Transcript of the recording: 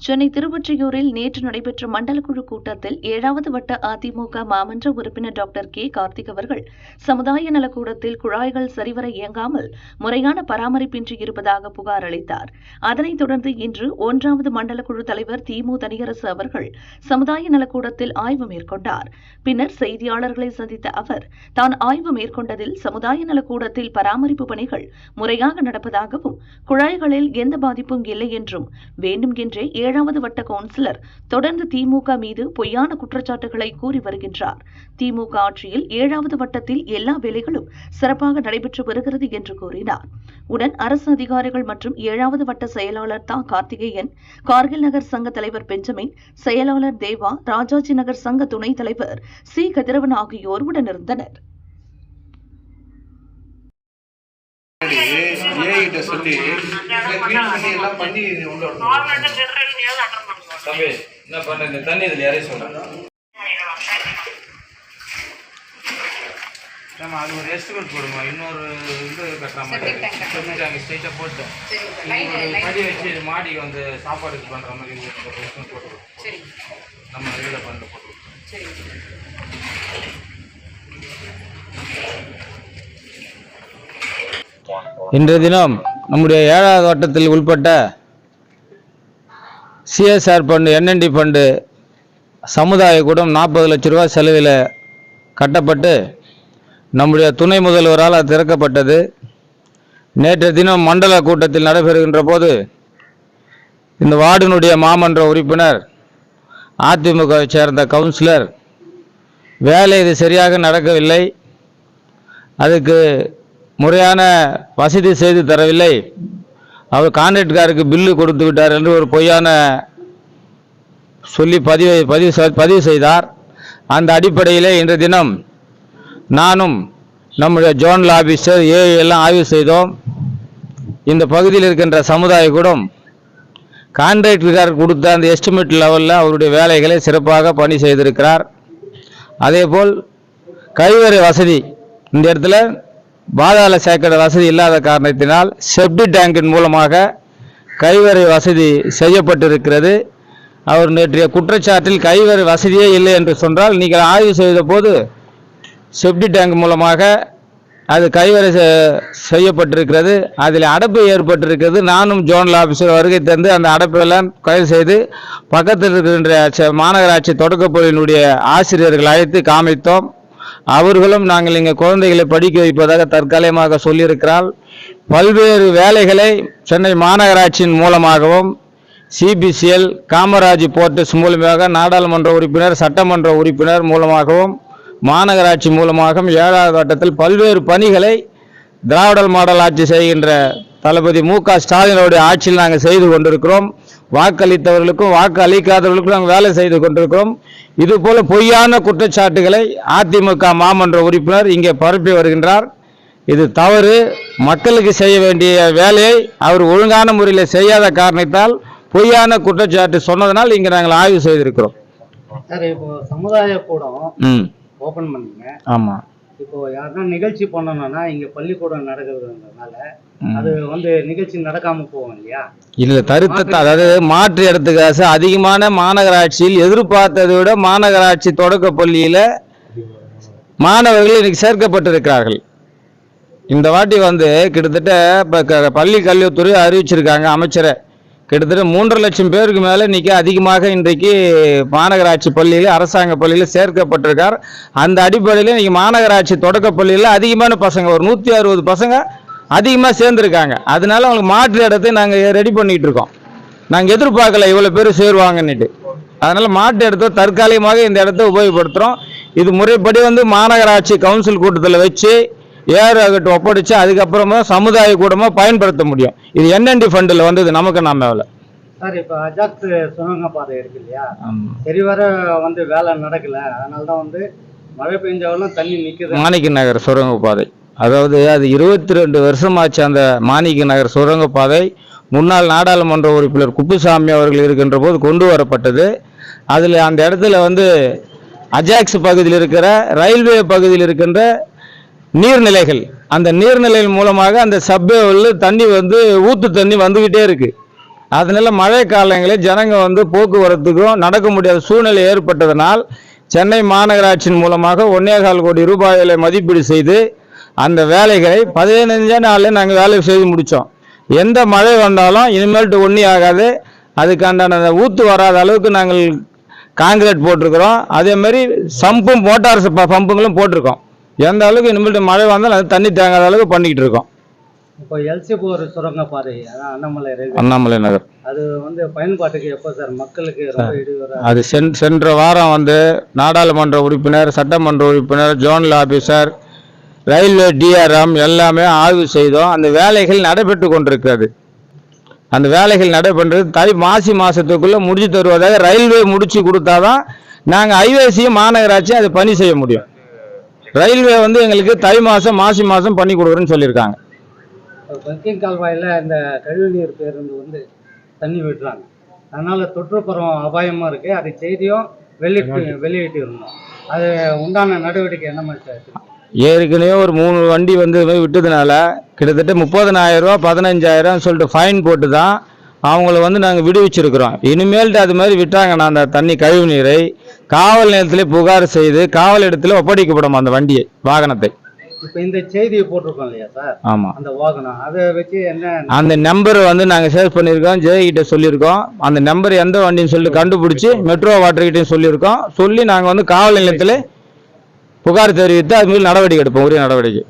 சென்னை திருவொற்றியூரில் நேற்று நடைபெற்ற மண்டல குழு கூட்டத்தில் ஏழாவது வட்ட அதிமுக மாமன்ற உறுப்பினர் டாக்டர் கே. கார்த்திக் அவர்கள் சமுதாய நலக்கூடத்தில் குழாய்கள் சரிவர இயங்காமல் முறையான பராமரிப்பின்றி இருப்பதாக புகார் அளித்தார். அதனைத் தொடர்ந்து இன்று ஒன்றாவது மண்டல குழு தலைவர் திமு தனியரசு அவர்கள் சமுதாய நலக்கூடத்தில் ஆய்வு மேற்கொண்டார். பின்னர் செய்தியாளர்களை சந்தித்த அவர் தான் ஆய்வு மேற்கொண்டதில் சமுதாய நலக்கூடத்தில் பராமரிப்பு பணிகள் முறையாக நடப்பதாகவும் குழாய்களில் எந்த பாதிப்பும் இல்லை என்றும் வேண்டும் என்றே ஏழாவது வட்ட கவுன்சிலர் தொடர்ந்து திமுக மீது பொய்யான குற்றச்சாட்டுகளை கூறி வருகின்றார். திமுக ஆட்சியில் ஏழாவது வட்டத்தில் எல்லா வேலைகளும் சிறப்பாக நடைபெற்று வருகிறது என்று கூறினார். உடன் அரசு அதிகாரிகள் மற்றும் ஏழாவது வட்ட செயலாளர் தா. கார்த்திகேயன் கார்கில் நகர் சங்க தலைவர் பெஞ்சமின் செயலாளர் தேவா ராஜாஜி நகர் சங்க துணைத் தலைவர் சி. கதிரவன் ஆகியோர் உடனிருந்தனர். ஏஐ கிட்ட சொல்லி பண்ணி எல்லாம் பண்ணி உள்ள. தம்பி என்ன பண்ண? இந்த தண்ணி இதில் இறைய சொல்கிறேன் நம்ம அது ஒரு எஸ்டிமேட் போடுமா? இன்னொரு இது கட்டுற மாதிரி சொல்லிட்டு அங்கே ஸ்ட்ரைட்டாக போட்டு. ஒரு படி வச்சு இது மாடிக்கு வந்து சாப்பாடுக்கு பண்ணுற மாதிரி இது ஒரு estimate போட்டு நம்ம இதில் பண்ண போட்டு இன்றைய தினம் நம்முடைய ஏழாவது வட்டத்தில் உள்பட்ட சிஎஸ்ஆர் ஃபண்டு என்என்டி ஃபண்டு சமுதாய கூடம் நாற்பது லட்ச ரூபா செலவில் கட்டப்பட்டு நம்முடைய துணை முதல்வரால் அது திறக்கப்பட்டது. நேற்றைய தினம் மண்டல கூட்டத்தில் நடைபெறுகின்ற போது இந்த வார்டினுடைய மாமன்ற உறுப்பினர் அதிமுகவை சேர்ந்த கவுன்சிலர் வேலை இது சரியாக நடக்கவில்லை. அதுக்கு முறையான வசதி செய்து தரவில்லை. அவர் கான்ட்ராக்ட்காருக்கு பில்லு கொடுத்து விட்டார் என்று ஒரு பொய்யான சொல்லி பதிவு பதிவு பதிவு செய்தார். அந்த அடிப்படையிலே இன்றைய தினம் நானும் நம்முடைய ஜோனல் ஆபீஸர் ஏஐ எல்லாம் ஆய்வு செய்தோம். இந்த பகுதியில் இருக்கின்ற சமுதாய கூடம் கான்ட்ராக்டர்காரர் கொடுத்த அந்த எஸ்டிமேட் லெவலில் அவருடைய வேலைகளை சிறப்பாக பணி செய்திருக்கிறார். அதேபோல் கழிவறை வசதி இந்த இடத்துல பாதாள சேக்கடை வசதி இல்லாத காரணத்தினால் செப்டி டேங்கின் மூலமாக கைவறை வசதி செய்யப்பட்டிருக்கிறது. அவர் நேற்றைய குற்றச்சாட்டில் கைவறை வசதியே இல்லை என்று சொன்னால் நீங்கள் ஆய்வு செய்த போது செப்டி டேங்க் மூலமாக அது கைவரை செ- செய்யப்பட்டிருக்கிறது. அதில் அடைப்பு ஏற்பட்டிருக்கிறது. நானும் ஜோனல் ஆஃபீஸர் வருகை தந்து அந்த அடைப்பெல்லாம் கைது செய்து பக்கத்தில் இருக்கின்ற மாநகராட்சி தொடக்கப்பள்ளியினுடைய ஆசிரியர்கள் அழைத்து காமித்தோம். அவர்களும் நாங்கள் இங்கே குழந்தைகளை படிக்க வைப்பதாக தற்காலிகமாக சொல்லியிருக்கிறாள் பல்வேறு வேலைகளை சென்னை மாநகராட்சியின் மூலமாகவும் சிபிசிஎல் காமராஜ் போர்ட்டஸ் மூலமாக நாடாளுமன்ற உறுப்பினர் சட்டமன்ற உறுப்பினர் மூலமாகவும் மாநகராட்சி மூலமாகவும் ஏழாவது வட்டத்தில் பல்வேறு பணிகளை திராவிடல் மாடல் ஆட்சி செய்கின்ற தளபதி மு க ஸ்டாலினுடைய ஆட்சியில் நாங்கள் செய்து கொண்டிருக்கிறோம். வாக்களித்தவர்களுக்கும் வாக்கு அளிக்காதவர்களுக்கும் நாங்கள் வேலை செய்து கொண்டிருக்கிறோம். இதுபோல பொய்யான குற்றச்சாட்டுகளை அதிமுக மாமன்ற உறுப்பினர் இங்கே பரப்பி வருகின்றார். இது தவறு. மக்களுக்கு செய்ய வேண்டிய வேலையை அவர் ஒழுங்கான முறையில் செய்யாத காரணத்தால் பொய்யான குற்றச்சாட்டு சொன்னதனால் இங்கே நாங்கள் ஆய்வு செய்திருக்கிறோம். சார் இப்போ சமுதாய கூடம் ஓபன் பண்ணீங்க. ஆமாம் இப்போ யாருன்னா நிகழ்ச்சி பண்ணணும்னா இங்க பள்ளிக்கூடம் நடக்கிறதுனால அது வந்து நிகழ்ச்சி நடக்காம போகும் இல்லையா? இல்லை தருத்த அதாவது மாற்று இடத்துக்காசு அதிகமான மாநகராட்சியில் எதிர்பார்த்ததை விட மாநகராட்சி தொடக்க பள்ளியில் மாணவர்கள் இன்னைக்கு சேர்க்கப்பட்டிருக்கிறார்கள். இந்த வாட்டி வந்து கிட்டத்தட்ட இப்போ பள்ளி கல்வித்துறை அறிவிச்சிருக்காங்க அமைச்சரை. கிட்டத்தட்ட மூன்றரை லட்சம் பேருக்கு மேலே இன்னைக்கு அதிகமாக இன்றைக்கு மாநகராட்சி பள்ளியில் அரசாங்க பள்ளியில் சேர்க்கப்பட்டிருக்கார். அந்த அடிப்படையில் இன்னைக்கு மாநகராட்சி தொடக்க பள்ளியில் அதிகமான பசங்க ஒரு நூற்றி அறுபது பசங்க அதிகமாக சேர்ந்துருக்காங்க. அதனால அவங்களுக்கு மாற்று இடத்தை நாங்கள் ரெடி பண்ணிட்டு இருக்கோம். நாங்கள் எதிர்பார்க்கல இவ்வளோ பேர் சேருவாங்கன்னுட்டு. அதனால மாற்று இடத்தை தற்காலிகமாக இந்த இடத்த உபயோகப்படுத்துகிறோம் இது முறைப்படி வந்து மாநகராட்சி கவுன்சில் கூட்டத்தில் வச்சு ஏர் அகட்டு ஒப்படைச்சு அதுக்கப்புறமா சமுதாய கூடமாக பயன்படுத்த முடியும். இது என்என்டி ஃபண்டில் வந்தது நமக்கு நாம வேலை. சார் இப்போ அஜாக்ஸ் சுரங்க பாதை இருக்கு இல்லையா? சரி வர வந்து வேலை நடக்கல. அதனால தான் வந்து மழை பெஞ்சாலும் தண்ணி நிக்குது. மாணிக்க நகர் சுரங்கப்பாதை அதாவது அது இருபத்தி ரெண்டு வருஷமாச்சு அந்த மாணிக்க நகர் சுரங்கப்பாதை முன்னாள் நாடாளுமன்ற உறுப்பினர் குப்புசாமி அவர்கள் இருக்கின்ற போது கொண்டு வரப்பட்டது. அதில் அந்த இடத்துல வந்து அஜாக்ஸ் பகுதியில் இருக்கிற ரயில்வே பகுதியில் இருக்கின்ற நீர்நிலைகள். அந்த நீர்நிலைகள் மூலமாக அந்த சப்வேவில் தண்ணி வந்து ஊத்து தண்ணி வந்துக்கிட்டே இருக்கு. அதனால மழை காலங்களில் ஜனங்க வந்து போக்குவரத்துக்கும் நடக்க முடியாத சூழ்நிலை ஏற்பட்டதனால் சென்னை மாநகராட்சியின் மூலமாக ஒன்னேகால் கோடி ரூபாய்களை மதிப்பீடு செய்து அந்த வேலைகளை பதினைஞ்சே நாளில் நாங்கள் வேலை செய்து முடித்தோம் எந்த மழை வந்தாலும் இனிமேல்ட்டு ஒன்றி ஆகாது. அதுக்கான ஊற்று ஊத்து வராத அளவுக்கு நாங்கள் காங்கிரீட் போட்டிருக்கிறோம். அதே மாதிரி சம்பும் மோட்டார் பம்புங்களும் போட்டிருக்கோம். எந்த அளவுக்கு இனிமேல்ட்டு மழை வந்தாலும் அது தண்ணி தேங்காத அளவுக்கு பண்ணிக்கிட்டு இருக்கோம். இப்போ எல்சி போர் சுரங்கப்பாதை அதான் அண்ணாமலை ரயில்வே. அண்ணாமலை நகர். அது வந்து பயன்பாட்டுக்கு எப்போ சார்? மக்களுக்கு ரொம்ப இடையூறா அது சென் சென்ற வாரம் வந்து நாடாளுமன்ற உறுப்பினர் சட்டமன்ற உறுப்பினர் ஜோனல் ஆபீசர் ரயில்வே டிஆர்எம் எல்லாமே ஆய்வு செய்தோம். அந்த வேலைகள் நடைபெற்று கொண்டிருக்கிறது. அந்த வேலைகள் நடைபெற்றது தை மாசி மாசத்துக்குள்ள முடிச்சு தருவதாக ரயில்வே முடிச்சு கொடுத்தாதான் நாங்கள் ஐவேசியும் மாநகராட்சியும் அதை பணி செய்ய முடியும். ரயில்வே வந்து எங்களுக்கு தை மாசம் மாசி மாசம் பண்ணி கொடுக்குறேன்னு சொல்லியிருக்காங்க. பக்கிங் கால்வாயில் இந்த கழிவுநீர் பேருந்து வந்து தண்ணி விடுறாங்க. அதனால தொற்றுப்புறம் அபாயமா இருக்கு. அது செய்தியும் வெளியிட்டு வெளியிட்டு இருந்தோம் அது உண்டான நடவடிக்கை என்ன மாதிரி சார்? ஏற்கனவே ஒரு மூணு வண்டி வந்து விட்டதுனால கிட்டத்தட்ட முப்பதனாயிரம் ரூபா பதினஞ்சாயிரம் சொல்லிட்டு ஃபைன் போட்டு தான் அவங்கள வந்து நாங்கள் விடுவிச்சிருக்கிறோம். இனிமேல்ட்டு அது மாதிரி விட்டாங்கன்னா அந்த தண்ணி கழிவு நீரை காவல் நிலையத்திலே புகார் செய்து காவல் இடத்துல ஒப்படைக்கப்படும் அந்த வண்டியை வாகனத்தை. இப்போ இந்த செய்தியை போட்டிருக்கோம் இல்லையா சார்? ஆமாம் அந்த வாகனம் அதை வச்சு என்ன அந்த நம்பர் வந்து நாங்கள் சேவ் பண்ணியிருக்கோம் ஜெய் கிட்ட சொல்லியிருக்கோம். அந்த நம்பர் எந்த வண்டின்னு சொல்லி கண்டுபிடிச்சி மெட்ரோ வாட்டர் கிட்டையும் சொல்லியிருக்கோம். சொல்லி நாங்கள் வந்து காவல் நிலையத்தில் புகார் தெரிவித்து அது மாதிரி நடவடிக்கை எடுப்போம் உரிய நடவடிக்கை.